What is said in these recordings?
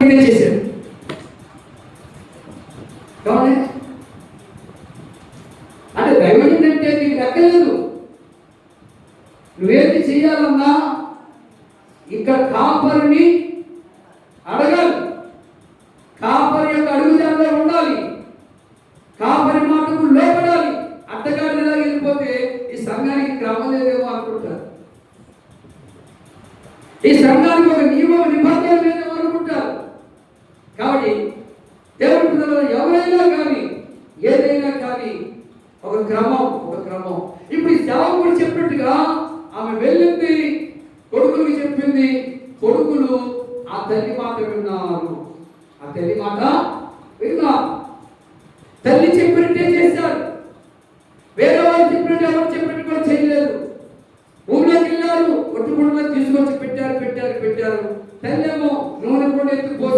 చేశాడు అంటే దైవజన్ అంటే నీకు లెక్కలేదు. నువ్వేంటి చేయాలన్నా ఇక్కడ కాపరిని అడగాలి. కాపరి యొక్క అడుగుజాడలో ఉండాలి. కాపరి మాటకు లోపడాలి అడ్డగాడిలా వెళ్ళిపోతే ఈ సంఘానికి క్రమం లేదేమో అనుకుంటారు. ఈ సంఘానికి ఒక నియమం నిబంధన లేదేమో అనుకుంటారు కాబట్టి దేవుడి పిల్లలు ఎవరైనా కానీ ఏదైనా కానీ ఒక క్రమం ఒక క్రమం. ఇప్పుడు ఈ సేవకుడు చెప్పినట్టుగా ఆమె వెళ్ళింది కొడుకులకి చెప్పింది కొడుకులు ఆ తల్లి మాట విన్నారు. ఆ తల్లి మాట విన్నారు. తల్లి చెప్పినట్టే చేశారు. వేరే వాళ్ళు చెప్పినట్టు ఎవరు చెప్పినట్టు కూడా చేయలేదు. ఊళ్ళోకి వెళ్ళారు ఒట్టుకుండలో తీసుకొచ్చి పెట్టారు పెట్టారు పెట్టారు. తల్లేమో నూనె కూడా ఎత్తుకో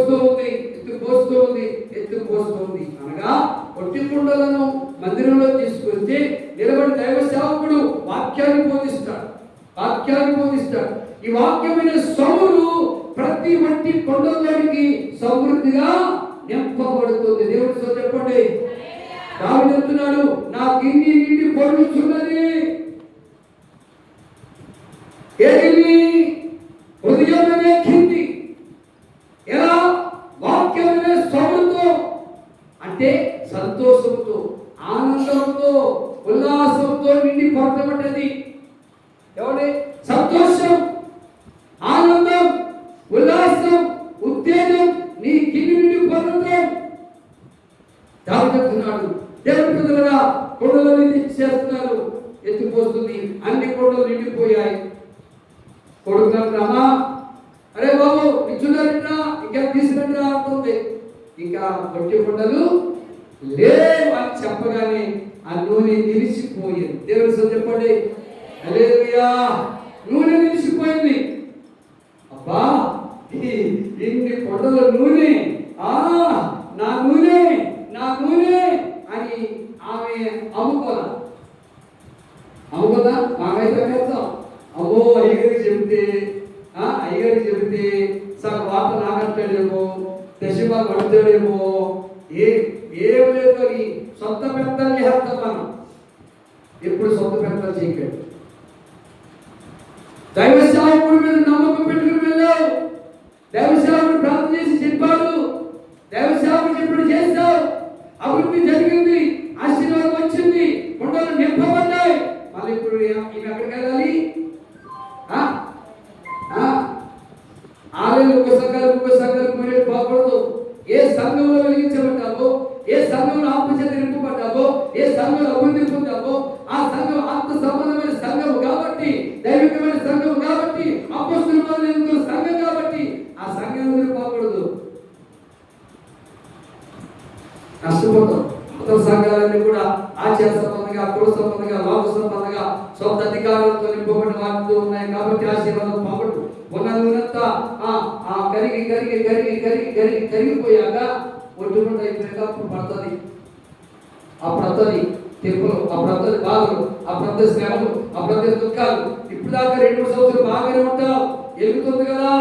అనగా ఒట్టి కుండలను మందిరంలో తీసుకొచ్చి నిలబడి దైవ సేవకుడు వాక్యాన్ని బోధిస్తాడు. వాక్యాన్ని బోధిస్తాడు. ఈ వాక్యమైన సౌలు ప్రతి మట్టి కొండలకి సమృద్ధిగా నింపబడుతుంది. దేవుడితో చెప్పండి. రావు చెప్తున్నాడు నా గిన్నె నీటి పొడుచున్నది. ఏది? ఉల్లాసంతో నిండి పడతబడ్డది ఎవడి సంతోషం ఆనందం ఉల్లాసం ఉత్తేజం నీ కింది నుండి పొందడం దావెత్తున్నాడు దేవుడి పిల్లలుగా కొండలు చేస్తున్నారు. ఎత్తిపోస్తుంది అన్ని కొండలు నిండిపోయాయి. కొడుకులకు రామా అరే బాబు ఇచ్చున్నారంటా ఇంకా తీసుకురండిరా అంటుంది. ఇంకా కొట్టి కొండలు లేవు అని చెప్పగానే ఆ నూనె నిలిచిపోయింది. దేవుడు సో చెప్పండి? హల్లెలూయా! నూనె నిలిచిపోయింది. అబ్బా ఇన్ని కొండల నూనె ఆ నా నూనె నా నూనె అని ఆమె అమ్ముకోదా? అమ్ముకోదా మాకైతే వేస్తాం అబ్బో అయ్యగారికి చెబితే అయ్యగారికి చెబితే సగం వార్త నాకంటాడేమో దశమా పడతాడేమో ఏ ఏం లేదు అని సొంత పెద్దలు చేస్తాం మనం ఎప్పుడు సొంత పెద్దలు చేయకండి దైవ సేవకుడి మీద నమ్మకం పెట్టుకుని వెళ్ళావు? దైవ సేవకుడు ప్రార్థన చేసి చెప్పాడు. దైవ సేవకుడు చెప్పినట్టు చేస్తావు అభివృద్ధి జరిగింది ఆశీర్వాదం వచ్చింది కొండలు నింపబడ్డాయి. మళ్ళీ ఇప్పుడు ఈమె ఎక్కడికి ఆచార కుల సంబంధంగా లోక సంబంధంగా సొంత అధికారులతో నింపబడిన వారితో ఉన్నాయి కాబట్టి ఆశీర్వాదం పోగొట్టు ఉన్నంత ఆ కరిగి కరిగి కరిగి కరిగి కరిగి కరిగిపోయాక ఒడ్డుకుంట అయిపోయాక అప్పుడు పడుతుంది. ఆ వస్తుంది తెప్పులు ఆ వస్తుంది బాధలు ఆ వస్తుంది శ్రమలు ఆ ప్రతి దుఃఖాలు. ఇప్పుడు దాకా రెండు సంవత్సరాలు బాగానే ఉంటావు. వెలుగుతుంది కదా.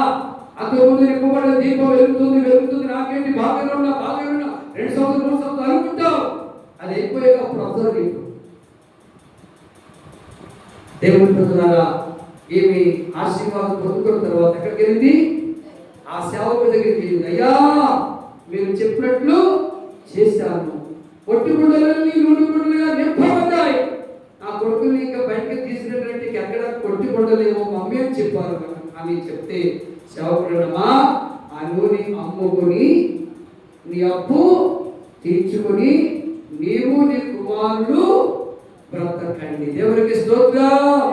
అంతకుముందు నింపబడిన దీపం వెలుగుతుంది వెలుగుతుంది. నాకేంటి? బాగానే ఉన్నా బాగానే ఉన్నా. రెండు సంవత్సరాలు మూడు సంవత్సరాలు అనుకుంటావు అది అయిపోయాక అప్పుడు దేవుని ప్రజలారా ఏమి ఆశీర్వాదం పొందుకున్న తర్వాత ఎక్కడికి వెళ్ళింది? ఆ సేవకు దగ్గరికి వెళ్ళింది. అయ్యా మీరు చెప్పినట్లు చేశాను. పొట్టి గుడ్డలన్నీ నూనె గుడ్డలుగా నింపబడ్డాయి ఆ కొడుకుని ఇంకా బయటకు తీసినటువంటి ఎక్కడ పొట్టి గుడ్డలేమో మమ్మీ అని చెప్పారు అని చెప్తే సేవకుడమ్మా ఆ నూనె అమ్ముకొని నీ అప్పు తీర్చుకొని నీవు నీ కుమారుడు బ్రతకండి దేవునికి స్తోత్రం.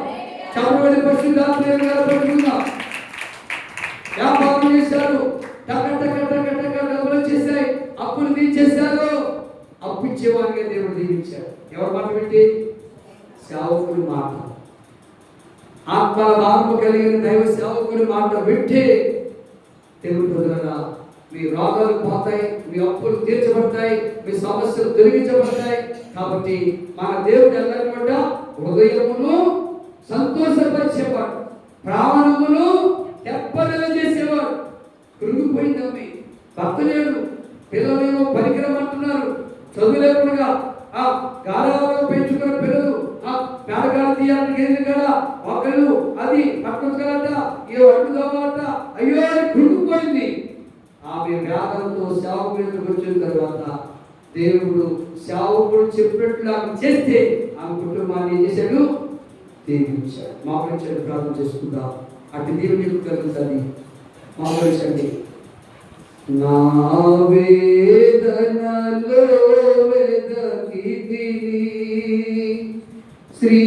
చదవని పరిశుద్ధాత్మ పట్టుకుందాం వ్యాపారం చేశారు. డబ్బులు చేశాయి అప్పులు తీర్చేశారు. అప్పు ఇచ్చేవాడిగా దేవుడు దీవించాడు. ఎవరు మాట పెట్టి సేవకుడి మాట. ఆత్మ భావము కలిగిన దైవ సేవకుడి మాట పెట్టి దేవుడు ప్రజలరా మీ రోగాలు పోతాయి మీ అప్పులు తీర్చబడతాయి మీ సమస్యలు తొలగించబడతాయి. కాబట్టి మన దేవుడు ఎల్లనమాట హృదయమును సంతోషపరిచేవాడు. ప్రాణమును తెప్పదల చేసేవాడు. కృంగిపోయిందమ్మి. భక్త లేడు పిల్లలేమో పనికిరమంటున్నారు చదువు లేకుండా ఆ గారాలలో పెంచుకున్న పిల్లలు ఆ పేడగాడ తీయాలని ఎందుకు కదా ఒకళ్ళు అది పట్టుకోగలట ఏ అడ్డు కావాలట. అయ్యో అని కృంగిపోయింది. ఆమె వేదనతో సేవకులకు వచ్చిన తర్వాత దేవుడు సేవకుడు చెప్పినట్లు ఆమె చేస్తే ఆమె కుటుంబాన్ని ఏం చేశాడు? దీవించాడు. మా గురించి ప్రార్థన చేసుకుందాం అటు దేవుని కలుగుతుంది మా గురించి నా వేదనలో వెదకి శ్రీ